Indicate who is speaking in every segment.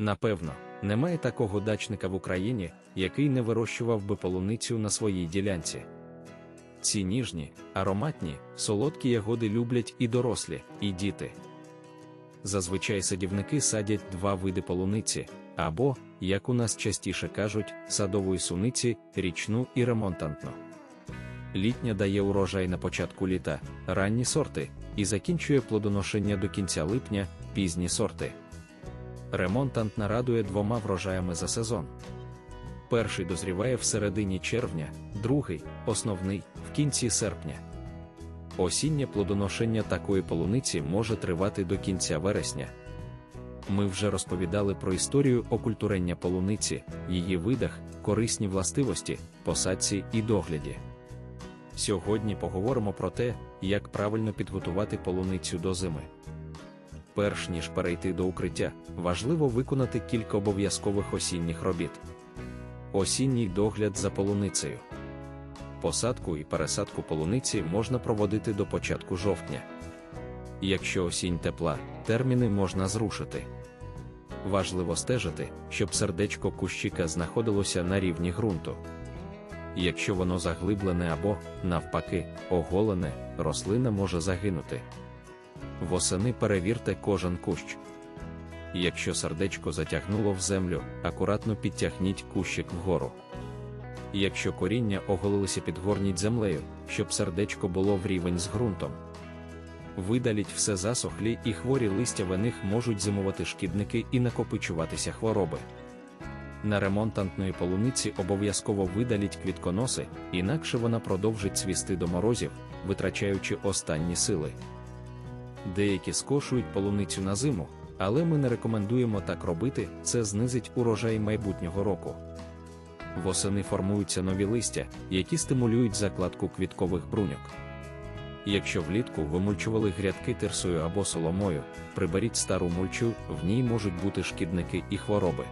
Speaker 1: Напевно, немає такого дачника в Україні, який не вирощував би полуницю на своїй ділянці. Ці ніжні, ароматні, солодкі ягоди люблять і дорослі, і діти. Зазвичай садівники садять два види полуниці, або, як у нас частіше кажуть, садової суниці, річну і ремонтантну. Літня дає урожай на початку літа, ранні сорти, і закінчує плодоношення до кінця липня, пізні сорти. Ремонтантна радує двома врожаями за сезон. Перший дозріває в середині червня, другий основний в кінці серпня. Осіннє плодоношення такої полуниці може тривати до кінця вересня. Ми вже розповідали про історію окультурення полуниці, її видах, корисні властивості, посадці і догляді. Сьогодні поговоримо про те, як правильно підготувати полуницю до зими. Перш ніж перейти до укриття, важливо виконати кілька обов'язкових осінніх робіт. Осінній догляд за полуницею. Посадку і пересадку полуниці можна проводити до початку жовтня. Якщо осінь тепла, терміни можна зрушити. Важливо стежити, щоб сердечко кущика знаходилося на рівні ґрунту. Якщо воно заглиблене або, навпаки, оголене, рослина може загинути. Восени перевірте кожен кущ. Якщо сердечко затягнуло в землю, акуратно підтягніть кущик вгору. Якщо коріння оголилося підгорніть землею, щоб сердечко було в рівень з ґрунтом. Видаліть все засохлі і хворі листя в них можуть зимувати шкідники і накопичуватися хвороби. На ремонтантної полуниці обов'язково видаліть квітконоси, інакше вона продовжить цвісти до морозів, витрачаючи останні сили. Деякі скошують полуницю на зиму, але ми не рекомендуємо так робити, це знизить урожай майбутнього року. Восени формуються нові листя, які стимулюють закладку квіткових бруньок. Якщо влітку вимульчували грядки тирсою або соломою, приберіть стару мульчу, в ній можуть бути шкідники і хвороби.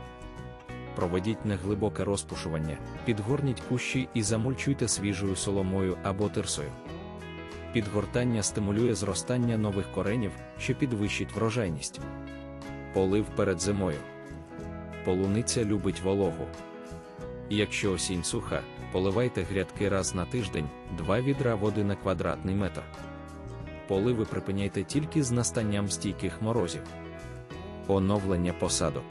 Speaker 1: Проведіть неглибоке розпушування, підгорніть кущі і замульчуйте свіжою соломою або тирсою. Підгортання стимулює зростання нових коренів, що підвищить врожайність. Полив перед зимою. Полуниця любить вологу. Якщо осінь суха, поливайте грядки раз на тиждень, 2 відра води на квадратний метр. Поливи припиняйте тільки з настанням стійких морозів. Оновлення посадок.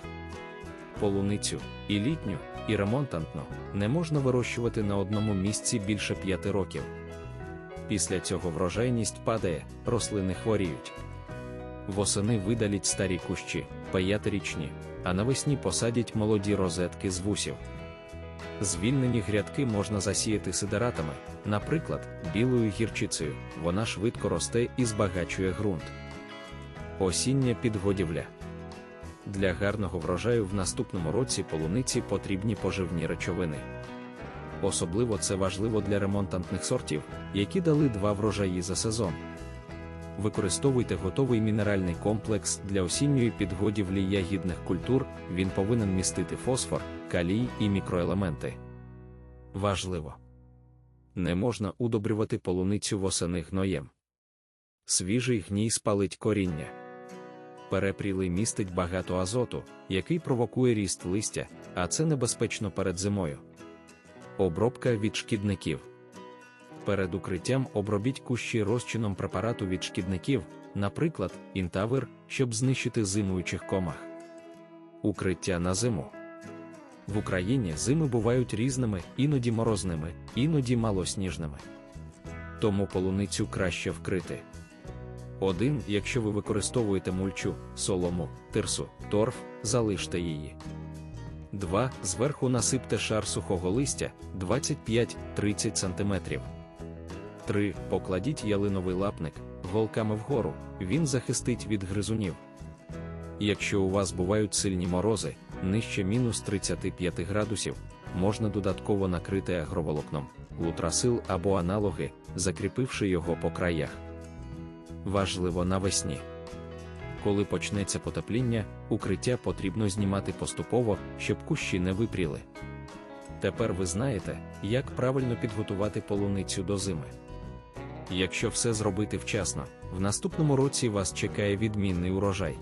Speaker 1: Полуницю і літню, і ремонтантну не можна вирощувати на одному місці більше 5 років. Після цього врожайність падає, рослини хворіють. Восени видаліть старі кущі, п'ятирічні, а навесні посадять молоді розетки з вусів. Звільнені грядки можна засіяти сидератами, наприклад, білою гірчицею, вона швидко росте і збагачує ґрунт. Осіння підгодівля. Для гарного врожаю в наступному році полуниці потрібні поживні речовини. Особливо це важливо для ремонтантних сортів, які дали два врожаї за сезон. Використовуйте готовий мінеральний комплекс для осінньої підгодівлі ягідних культур, він повинен містити фосфор, калій і мікроелементи. Важливо. Не можна удобрювати полуницю восени гноєм. Свіжий гній спалить коріння. Перепрілий містить багато азоту, який провокує ріст листя, а це небезпечно перед зимою. Обробка від шкідників. Перед укриттям обробіть кущі розчином препарату від шкідників, наприклад, інтавир, щоб знищити зимуючих комах. Укриття на зиму. В Україні зими бувають різними, іноді морозними, іноді малосніжними. Тому полуницю краще вкрити. 1. Якщо ви використовуєте мульчу, солому, тирсу, торф, залиште її. 2. Зверху насипте шар сухого листя 25-30 см. 3. Покладіть ялиновий лапник голками вгору, він захистить від гризунів. Якщо у вас бувають сильні морози, нижче мінус 35 градусів, можна додатково накрити агроволокном, лутрасил або аналоги, закріпивши його по краях. Важливо навесні. Коли почнеться потепління, укриття потрібно знімати поступово, щоб кущі не випріли. Тепер ви знаєте, як правильно підготувати полуницю до зими. Якщо все зробити вчасно, в наступному році вас чекає відмінний урожай.